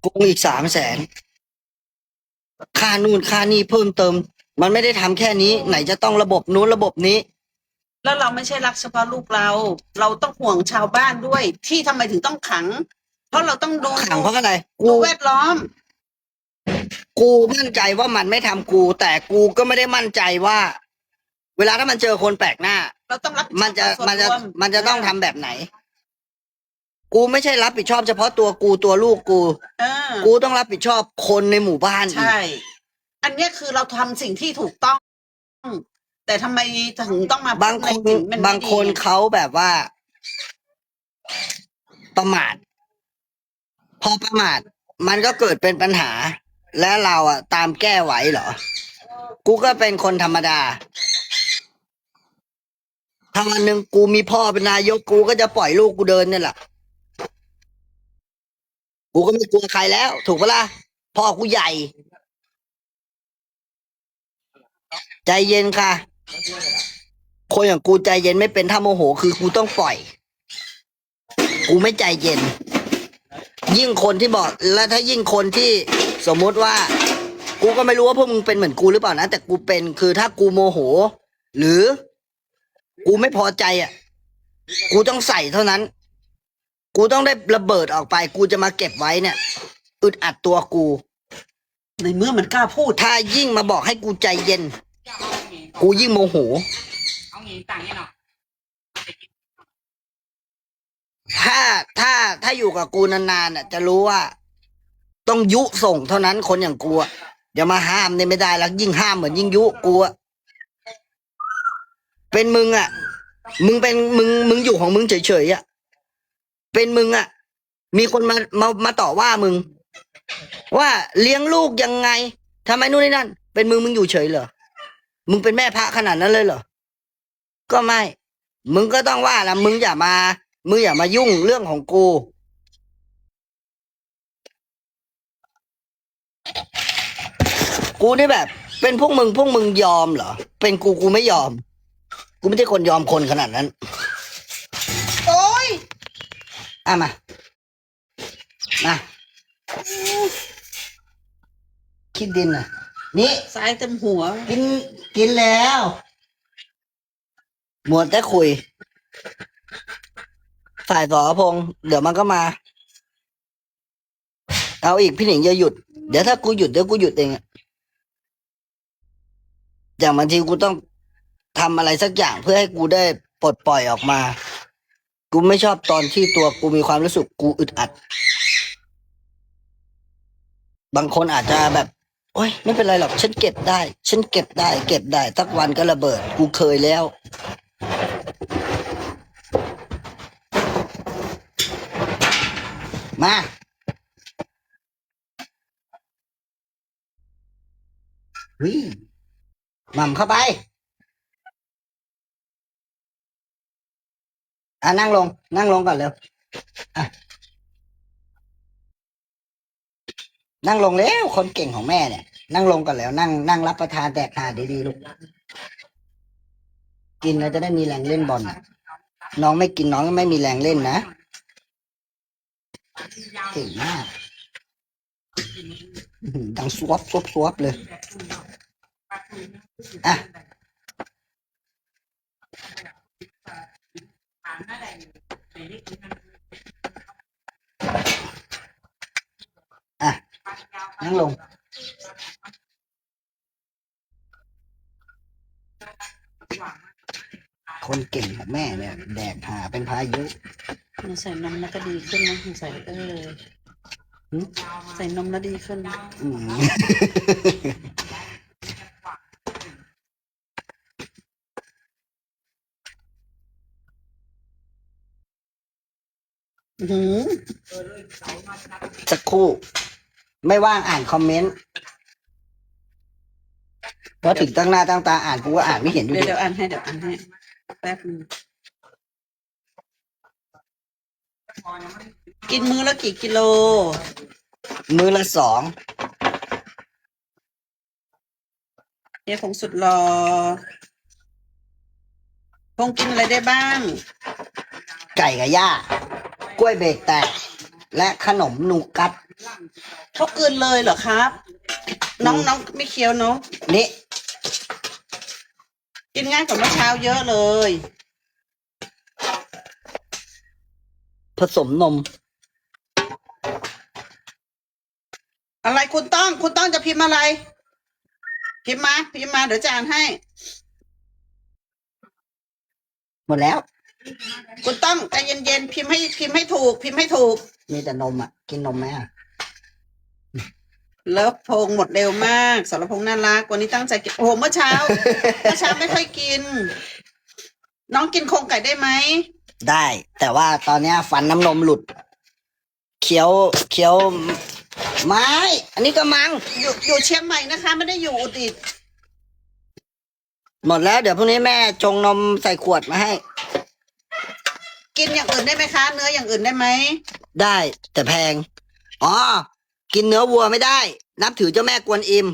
โกงอีกสามแสนค่านู่นค่านี่เพิ่มเติม มันไม่ได้ทำแค่นี้ ไหนจะต้องระบบนู้นระบบนี้ แล้วเราไม่ใช่รักเฉพาะลูกเรา เราต้องห่วงชาวบ้านด้วย ที่ทำไมถึงต้องขัง เพราะเราต้องดูขังเพราะอะไรดูกูแวดล้อม กูมั่นใจว่ามันไม่ทำกู แต่กูก็ไม่ได้มั่นใจว่า เวลาถ้ามันเจอคนแปลกหน้า เราต้องรับผิดชอบมันจะต่อส่วมันจะรวมันจะต้องทำแบบไหน กูไม่ใช่รับผิดชอบเฉพาะตัวกูตัวลูกกู เออกูต้องรับผิดชอบคนในหมู่บ้านอีกใช่ อันเนี้ยคือเราทำสิ่งที่ถูกต้อง แต่ทำไมถึงต้องมาบางคนพูดใสิ่มัไม่บางคนดีเขาแบบว่า ประมาท พอประมาท มันก็เกิดเป็นปัญหา และเราอะตามแก้ไหวเหรอ กูก็เป็นคนธรรมดา ถ้าวันหนึ่งกูมีพ่อเป็นนายกกูก็จะปล่อยลูกกูเดินเนี่ยแหละ กูก็ไม่กลัวใครแล้ว ถูกปะล่ะพ่อกูใหญ่ ใจเย็นค่ะ คนอย่างกูใจเย็นไม่เป็นถ้าโมโห คือกูต้องปล่อย กูไม่ใจเย็น ยิ่งคนที่บอก แล้วถ้ายิ่งคนที่สมมุติว่า กูก็ไม่รู้ว่าพวกมึงเป็นเหมือนกูหรือเปล่านะ แต่กูเป็นคือถ้ากูโมโห หรือ กูไม่พอใจอะ กูต้องใส่เท่านั้น กูต้องได้ระเบิดออกไป กูจะมาเก็บไว้เนี่ย อึดอัดตัวกู ในเมื่อมันกล้าพูด ถ้ายิ่งมาบอกให้กูใจเย็น กูยิ่งโมโหเอางี้ต่างเนี่ยเนาะถ้าถ้าถ้าอยู่กับกูนานๆน่ะ จะรู้ว่า ต้องยุส่งเท่านั้นคนอย่างกูอะอย่ามาห้ามเนี่ยไม่ได้แล้วยิ่งห้ามเหมือนยิ่งยุกูอะเป็นมึงอะมึงเป็นมึงมึงอยู่ของมึงเฉยๆอะ เป็นมึงอะมีคนมามามาต่อว่ามึง ว่าเลี้ยงลูกยังไงทำไมนู่นนี่นั่น เป็นมึงมึงอยู่เฉยเหรอมึงเป็นแม่พระขนาดนั้นเลยเหรอก็ไม่ มึงก็ต้องว่าละมึงอย่ามา มึงอย่ามายุ่งเรื่องของกูกูนี่แบบ เป็นพวกมึงพวกมึงยอมเหรอเป็นกูกูไม่ยอม กูไม่ใช่คนยอมคนขนาดนั้น อะมา มา คิดดินอะ นี่สายเต็มหัว กิน กินแล้วหมดแต่คุยฝ่ายสอพงษ์เดี๋ยวมันก็มา เอาอีกพี่หนิงจะหยุด เดี๋ยวถ้ากูหยุดเดี๋ยวกูหยุดเองอะอย่างบางทีกูต้องทำอะไรสักอย่างเพื่อให้กูได้ปลดปล่อยออกมา กูไม่ชอบตอนที่ตัวกูมีความรู้สึกกูอึดอัด บางคนอาจจะแบบ โอ้ยไม่เป็นไรหรอก ฉันเก็บได้ ฉันเก็บได้ เก็บได้สักวันก็ระเบิด กูเคยแล้ว มาวิหม่ำเข้าไป อะนั่งลง นั่งลงก่อนเร็วอะนั่งลงแล้ว คนเก่งของแม่เนี่ย นั่งลงก่อนแล้ว นั่งนั่งรับประทานแดกทานดีๆลูก กินแล้วจะได้มีแรงเล่นบอลนะน้องไม่กินน้องก็ไม่มีแรงเล่นนะเก่งมากดังสวบสวบสวบเลย อะ อะ นั่งลง คนเก่งของแม่เนี่ย แดกหาเป็นพายุใส่นมแล้วก็ดีขึ้นนะใส่เออ หึ ใส่นมแล้วดีขึ้น อืม อื้อหือ สักครู่ ไม่ว่างอ่านคอมเมนต์เพราะถึงตั้งหน้าตั้งตาอ่านกูก็อ่านไม่เห็นอยู่เดี๋ยวดีเดี๋ยวอ่านให้เดี๋ยวอ่านให้แป๊บนึงกินมื้อละกี่กิโล มือละสองเฮียคงสุดรอคงกินอะไรได้บ้าง ไก่กับหญ้า กล้วยเบรกแตก และขนมนูกัดเขากลืนเลยเหรอครับ น้องน้องไม่เคี้ยวเนาะนี่กินง่ายกว่าเมื่อเช้าเยอะเลย ผสมนม อะไรคุณต้องคุณต้องจะพิมพ์อะไร พิมพ์มาพิมพ์มาเดี๋ยวจะอ่านให้ หมดแล้ว คุณต้องใจเย็นๆพิมพ์ให้พิมพ์ให้ถูก พิมพ์ให้ถูก มีแต่นมอะ กินนมไหมอะเลิฟพงษ์หมดเร็วมากสรพงษ์น่ารักวันนี้ตั้งใจกินโอ้โหเมื่อเช้าเมื่อเช้าไม่ค่อยกิน น้องกินโครงไก่ได้ไหมได้ แต่ว่าตอนเนี้ยฟันน้ำนมหลุด เคี้ยวเคี้ยวไม้ อันนี้ก็มัง อยู่อยู่เชียงใหม่นะคะ ไม่ได้อยู่อุตรดิตถ์หมดแล้วเดี๋ยวพรุ่งนี้แม่จงนมใส่ขวดมาให้ กินอย่างอื่นได้ไหมคะ เนื้ออย่างอื่นได้ไหมได้แต่แพง อ๋อ กินเนื้อวัวไม่ได้ นับถือเจ้าแม่กวนอิม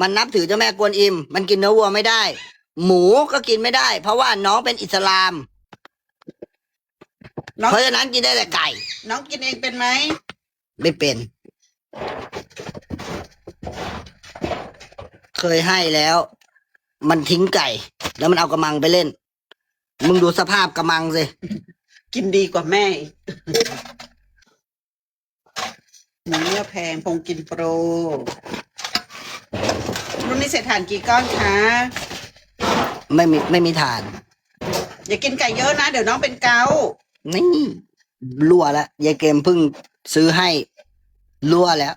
มันนับถือเจ้าแม่กวนอิม มันกินเนื้อวัวไม่ได้ หมูก็กินไม่ได้ เพราะว่าน้องเป็นอิสลาม น้องเพราะฉะนั้นกินได้แต่ไก่ น้องกินเองเป็นไหมไม่เป็น เคยให้แล้ว มันทิ้งไก่ แล้วมันเอากระมังไปเล่น มึงดูสภาพกระมังสิ กินดีกว่าแม่อีกหมูเนื้อแพงพงกินโปร รุ่นนี้เศษถ่านกี่ก้อนคะไม่มีไม่มีฐาน อย่ากินไก่เยอะนะ เดี๋ยวน้องเป็นเกาต์นี่รั่วแล้วยายเกมเพิ่งซื้อให้รั่วแล้ว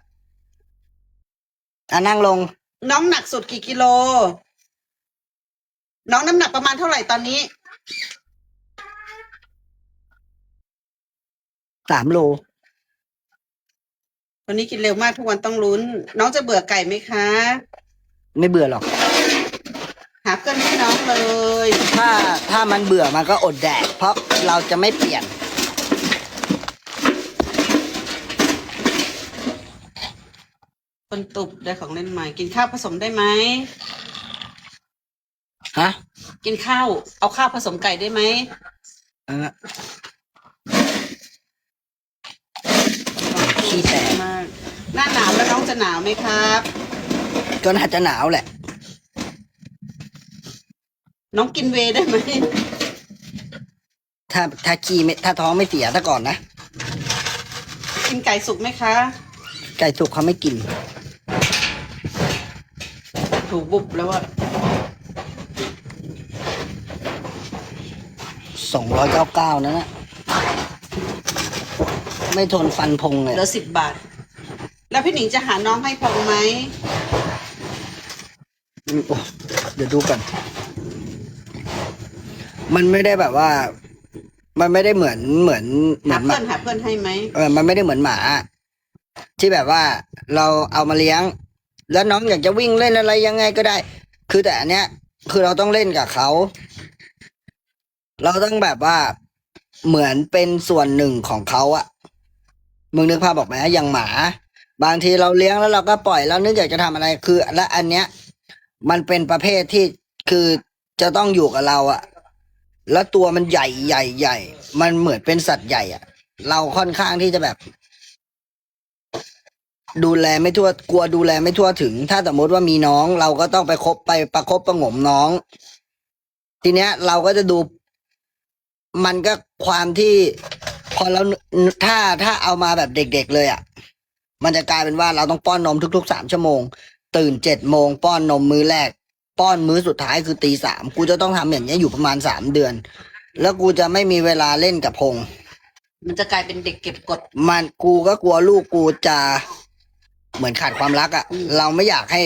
อะนั่งลง น้องหนักสุดกี่กิโล น้องน้ำหนักประมาณเท่าไหร่ตอนนี้ สามโลวันนี้กินเร็วมากทุกวันต้องลุ้น น้องจะเบื่อไก่ไหมคะ ไม่เบื่อหรอก หาเพื่อนให้น้องเลย ถ้าถ้ามันเบื่อมันก็อดแดก เพราะเราจะไม่เปลี่ยน คนตุบได้ของเล่นใหม่ กินข้าวผสมได้ไหม ฮะกินข้าว เอาข้าวผสมไก่ได้ไหมอะ ขี้แตกมาก หน้าหนาวแล้วน้องจะหนาวไหมครับ ก็น่าจะหนาวแหละ น้องกินเวย์ได้ไหม ถ้าถ้าขี้ไม่ถ้าท้องไม่เสียถ้าก่อนนะ กินไก่สุกไหมคะ ไก่สุกเขาไม่กิน ถูกบุบแล้วอะสองร้อยเก้าเก้านั่นนะ ไม่ทนฟันพงเลยเหลือสิบบาท แล้วพี่หนิงจะหาน้องให้พงไหมอืมโอ้เดี๋ยวดูก่อนมันไม่ได้แบบว่า มันไม่ได้เหมือนเหมือนเหมืหาอนหเพื่มาอนหาเพื่อนให้ไหมเออมันไม่ได้เหมือนหมา ที่แบบว่าเราเอามาเลี้ยง แล้วน้องอยากจะวิ่งเล่นอะไรยังไงก็ได้ คือแต่อันเนี้ย คือเราต้องเล่นกับเขา เราต้องแบบว่าเหมือนเป็นส่วนหนึ่งของเขาอะ มึงนึกภาพบอกไหมอย่างหมา บางทีเราเลี้ยงแล้วเราก็ปล่อยแล้วนึกอยากจะทำอะไรคือ และอันเนี้ย มันเป็นประเภทที่คือจะต้องอยู่กับเราอะแล้วตัวมันใหญ่ใหญ่ใหญ่ มันเหมือนเป็นสัตว์ใหญ่อะเราค่อนข้างที่จะแบบ ดูแลไม่ทั่วกลัวดูแลไม่ทั่วถึง ถ้าสมมติว่ามีน้อง เราก็ต้องไปคบไปประคบประงมน้อง ทีเนี้ย เราก็จะดู มันก็ความที่ พอเราถ้าถ้าเอามาแบบเด็ก ๆ เลยอะ่ะ มันจะกลายเป็นว่าเราต้องป้อนนมทุกๆสามชั่วโมง ตื่นเจ็ดโมงป้อนนมมื้อแรก ป้อนมื้อสุดท้ายคือตีสามกูจะต้องทำอย่างเงี้ยอยู่ประมาณสามเดือน แล้วกูจะไม่มีเวลาเล่นกับพงษ์มันจะกลายเป็นเด็กเก็บกด มันกูก็กลัวลูกกูจะเหมือนขาดความรักอะ่ะอืมเราไม่อยากให้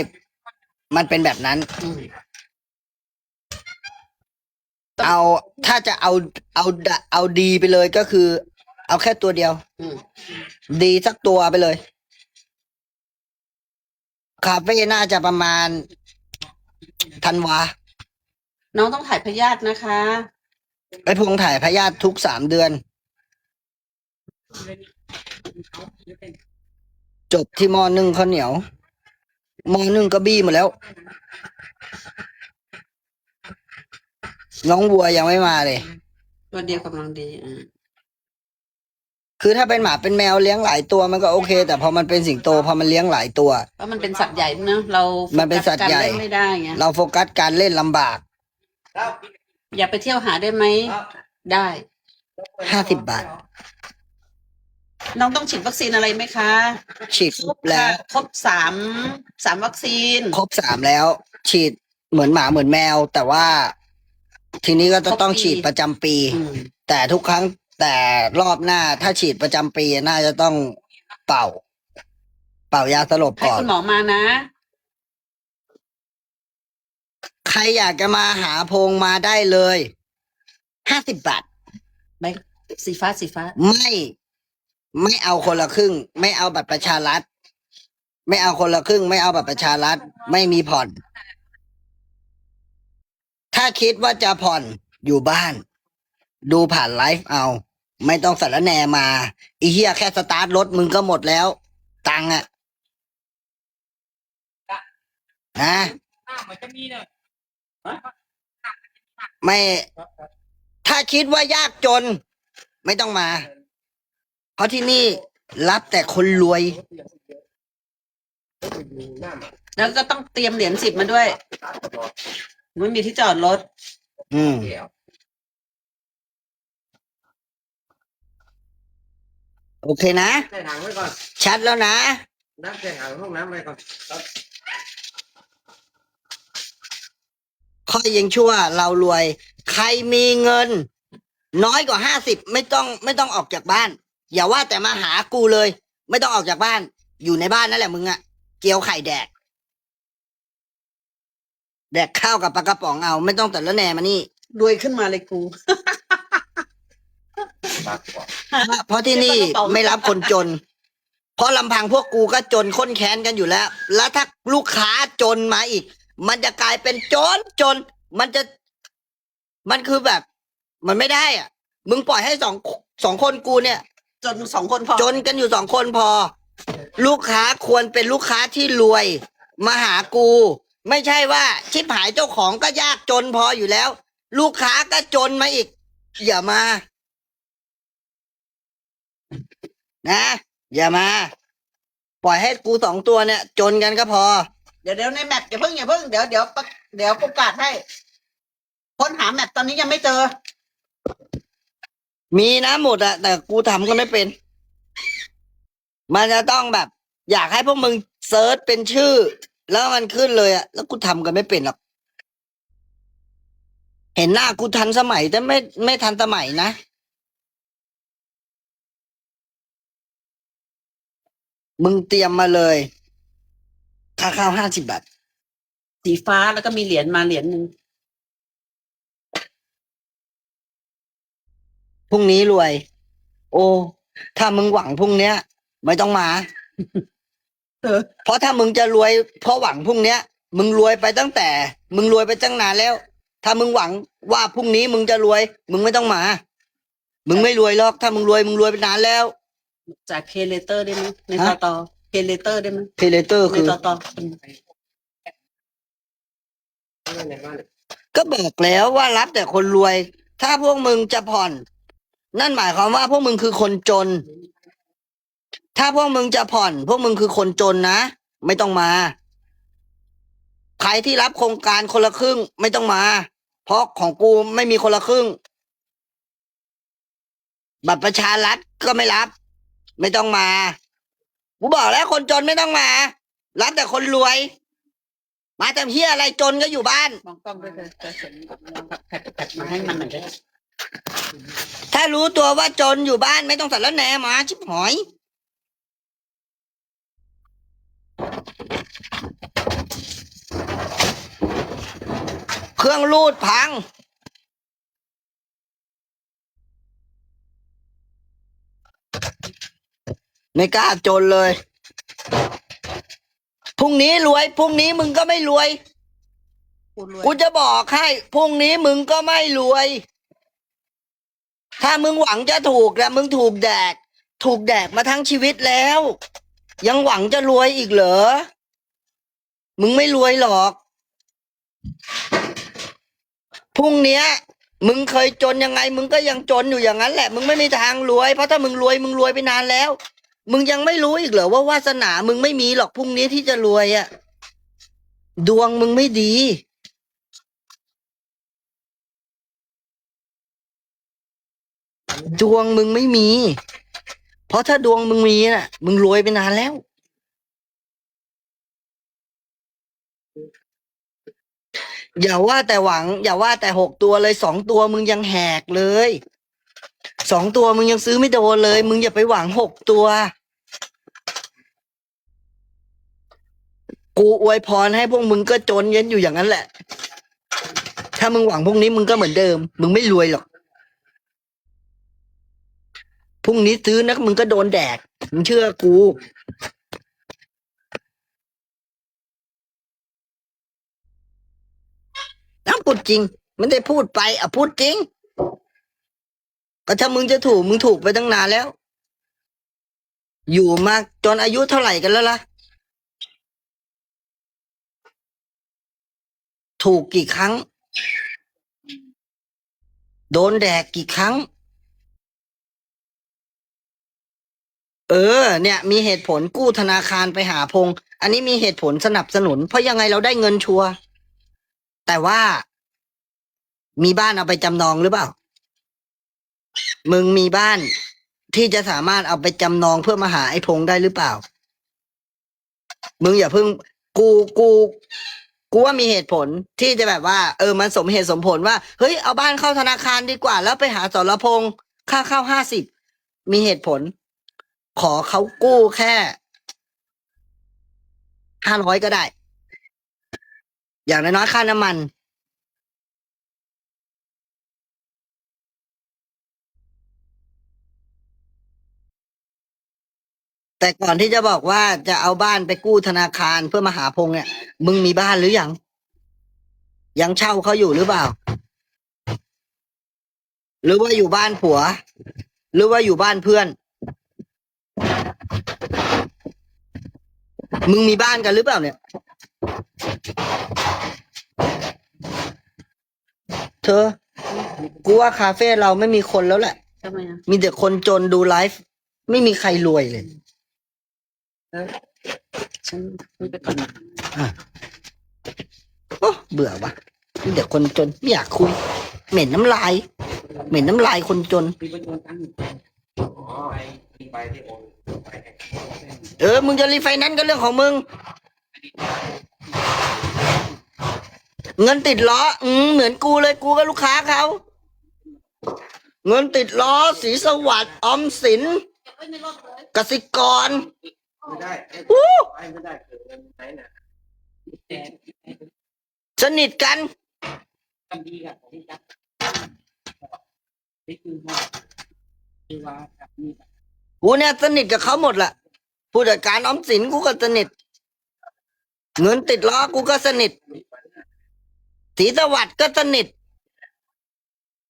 มันเป็นแบบนั้นอืมเอาถ้าจะเอาเอาดะเอาดีไปเลยก็คือ เอาแค่ตัวเดียว อืม ดีสักตัวไปเลย คาเฟ่น่าจะประมาณธันวาน้องต้องถ่ายพยาธินะคะ ไอ้พวงถ่ายพยาธิทุกสามเดือน จบที่หมอนึ่งข้าวเหนียวหมอนึ่งก็บี้หมดแล้ว น้องวัวยังไม่มาเลย ตัวเดียวกำลังดีอ่า คือถ้าเป็นหมาเป็นแมวเลี้ยงหลายตัวมันก็โอเค แต่พอมันเป็นสิงโตพอมันเลี้ยงหลายตัว เพราะมันเป็นสัตว์ใหญ่เนอะเรามันเป็นสัตว์ใหญ่โฟกัสการเล่นไม่ได้ไงเราโฟกัสการเล่นลำบากอย่าไปเที่ยวหาได้ไหมได้ห้าสิบบาท น้องต้องฉีดวัคซีนอะไรไหมคะฉีดครบแล้วค่ะครบสามสามวัคซีนครบสามแล้ว ฉีดเหมือนหมาเหมือนแมว แต่ว่า ทีนี้ก็จะต้องครบปีฉีดประจำปี อืมแต่ทุกครั้ง แต่รอบหน้าถ้าฉีดประจำปีน่าจะต้องเป่า เป่ายาสลบให้ก่อน คุณหมอมานะ ใครอยากจะมาหาพงมาได้เลยห้าสิบบาทใบสีฟ้าสีฟ้า ไม่ไม่เอาคนละครึ่ง ไม่เอาบัตรประชารัฐ ไม่เอาคนละครึ่ง ไม่เอาบัตรประชารัฐ ไม่มีผ่อน ถ้าคิดว่าจะผ่อนอยู่บ้าน ดูผ่านไลฟ์เอา ไม่ต้องสารแหนมาอีเหี้ยแค่สตาร์ทรถมึงก็หมดแล้ว ตังค์อะนะหน้าเหมือนจะมีเลยไม่ ถ้าคิดว่ายากจน ไม่ต้องมา เพราะที่นี่รับแต่คนรวย แล้วก็ต้องเตรียมเหรียญสิบมาด้วยไม่มีที่จอดรถ อืม โอเคนะ ใส่ถังไว้ก่อนชัดแล้วนะ น้ำใส่ถังห้องน้ำไว้ก่อนข้อยังชั่วเรารวย ใครมีเงิน น้อยกว่าห้าสิบไม่ต้องไม่ต้องออกจากบ้าน อย่าว่าแต่มาหากูเลย ไม่ต้องออกจากบ้าน อยู่ในบ้านนั่นแหละมึงอะเกี๊ยวไข่แดก แดกข้าวกับปลากระป๋องเอา ไม่ต้องแต่ละแหนมานี่ รวยขึ้นมาเลยกู เพราะที่นี่ไม่รับคนจน เพราะลำพังพวกกูก็จนค้นแค้นกันอยู่แล้ว แล้วถ้าลูกค้าจนมาอีก มันจะกลายเป็นจนจน มันจะ มันคือแบบ มันไม่ได้อะ มึงปล่อยให้สองสองคนกูเนี่ย จนสองคนพอจนกันอยู่สองคนพอ ลูกค้าควรเป็นลูกค้าที่รวย มาหากู ไม่ใช่ว่าชิบหายเจ้าของก็ยากจนพออยู่แล้ว ลูกค้าก็จนมาอีก อย่ามา นะ อย่ามา ปล่อยให้กูสองตัวเนี่ย จนกันก็พอ เดี๋ยวเดี๋ยวในแมปอย่าเพิ่งอย่าเพิ่งเดี๋ยวเดี๋ยวประเดี๋ยวประกาศให้ ค้นหาแมปตอนนี้ยังไม่เจอ มีนะหมดอะแต่กูทำก็ไม่เป็น มันจะต้องแบบ อยากให้พวกมึงเซิร์ชเป็นชื่อ แล้วมันขึ้นเลยอะแล้วกูทำกันไม่เป็นหรอก เห็นหน้ากูทันสมัยแต่ไม่ไม่ทันสมัยนะ มึงเตรียมมาเลย ค่าข้าวห้าสิบบาท สีฟ้าแล้วก็มีเหรียญมาเหรียญหนึ่งพรุ่งนี้รวย โอ้ ถ้ามึงหวังพรุ่งเนี้ย ไม่ต้องมา เออ เพราะถ้ามึงจะรวย เพราะหวังพรุ่งเนี้ย มึงรวยไปตั้งแต่ มึงรวยไปตั้งนานแล้ว ถ้ามึงหวังว่าพรุ่งนี้มึงจะรวย มึงไม่ต้องมา มึงไม่รวยหรอก ถ้ามึงรวยมึงรวยไปนานแล้ว จ่ายเพย์เลเตอร์ได้ไหมในฮะต่อต่อเพย์เลเตอร์ได้ไหมเพเลเตอร์ในคือต่อต่อไม่ในบ้านก็บอกแล้วว่ารับแต่คนรวย ถ้าพวกมึงจะผ่อน นั่นหมายความว่าพวกมึงคือคนจน ถ้าพวกมึงจะผ่อน พวกมึงคือคนจนนะ ไม่ต้องมา ใครที่รับโครงการคนละครึ่ง ไม่ต้องมา เพราะของกูไม่มีคนละครึ่ง บัตรประชารัฐก็ไม่รับ ไม่ต้องมา กูบอกแล้วคนจนไม่ต้องมา รับแต่คนรวย มาแต่เฮียอะไรจนก็อยู่บ้าน มองกล้องด้วยเถอะแผดแผดมาให้มันหน่อยได้ถ้ารู้ตัวว่าจนอยู่บ้านไม่ต้องสารแหนมาชิบหอย เครื่องรูดพัง ไม่กล้าจนเลย พรุ่งนี้รวย พรุ่งนี้มึงก็ไม่รวย กูรวย กูจะบอกให้ พรุ่งนี้มึงก็ไม่รวย ถ้ามึงหวังจะถูกแล้วมึงถูกแดก ถูกแดกมาทั้งชีวิตแล้ว ยังหวังจะรวยอีกเหรอ มึงไม่รวยหรอก พรุ่งเนี้ย มึงเคยจนยังไง มึงก็ยังจนอยู่อย่างนั้นแหละ มึงไม่มีทางรวย เพราะถ้ามึงรวย มึงรวยไปนานแล้ว มึงยังไม่รู้อีกเหรอว่าวาสนา มึงไม่มีหรอกพรุ่งนี้ที่จะรวยอะดวงมึงไม่ดี ดวงมึงไม่มี เพราะถ้าดวงมึงมีน่ะ มึงรวยไปนานแล้ว อย่าว่าแต่หวัง อย่าว่าแต่หกตัวเลยสองตัวมึงยังแหกเลย สองตัวมึงยังซื้อไม่โดนเลย มึงอย่าไปหวังหกตัว กูอวยพรให้พวกมึงก็จนเย็นอยู่อย่างนั้นแหละ ถ้ามึงหวังพวกนี้มึงก็เหมือนเดิม มึงไม่รวยหรอกพรุ่งนี้ซื้อนักมึงก็โดนแดกมึงเชื่อกูน้ำพูดจริงไม่ได้พูดไปอะพูดจริง ก็ถ้ามึงจะถูกมึงถูกไปตั้งนานแล้ว อยู่มาจนอายุเท่าไหร่กันแล้วล่ะ ถูกกี่ครั้ง โดนแดกกี่ครั้ง เออ เนี่ย มีเหตุผลกู้ธนาคารไปหาพง อันนี้มีเหตุผลสนับสนุน เพราะยังไงเราได้เงินชัวร์แต่ว่า มีบ้านเอาไปจำนองหรือเปล่า มึงมีบ้านที่จะสามารถเอาไปจำนองเพื่อมาหาไอ้พงได้หรือเปล่า มึงอย่าเพิ่ง กูกู กูว่ามีเหตุผลที่จะแบบว่า เออมันสมเหตุสมผลว่า เฮ้ยเอาบ้านเข้าธนาคารดีกว่า แล้วไปหาสรพงษ์ค่าเข้าห้าสิบมีเหตุผล ขอเขากู้แค่ห้าร้อยก็ได้ อย่างน้อยๆค่าน้ำมัน แต่ก่อนที่จะบอกว่าจะเอาบ้านไปกู้ธนาคารเพื่อมาหาพงษ์เนี่ย มึงมีบ้านหรือยัง ยังเช่าเขาอยู่หรือเปล่า หรือว่าอยู่บ้านผัว หรือว่าอยู่บ้านเพื่อน มึงมีบ้านกันหรือเปล่าเนี่ย เธอ กูว่าคาเฟ่เราไม่มีคนแล้วแหละ ทำไมอะ มีแต่คนจนดูไลฟ์ ไม่มีใครรวยเลย ฉันคุยไปก่อนนะโอ้เบื่อวะมีแต่คนจนไม่อยากคุย เหม็นน้ำลาย เหม็นน้ำลายคนจน มีประโยชน์กันอ๋อไปไปที่โอนไปให้เออ มึงจะรีไฟแนนซ์ก็เรื่องของมึง เงินติดล้อ อืมเหมือนกูเลยกูก็ลูกค้าเขา เงินติดล้อสีสวัสดิ์ออมสินกสิกร ไม่ได้อู้ไปไม่ได้เกิดเงินไหนน่ะแต่สนิทกันกันดีกับผมจักนี่คือว่าคือว่ากับนี่กูเนี่ยสนิทกับเขาหมดแหละผู้จัดการออมสินกูก็สนิท เงินติดล้อกูก็สนิทสีสวัสดิ์ก็สนิท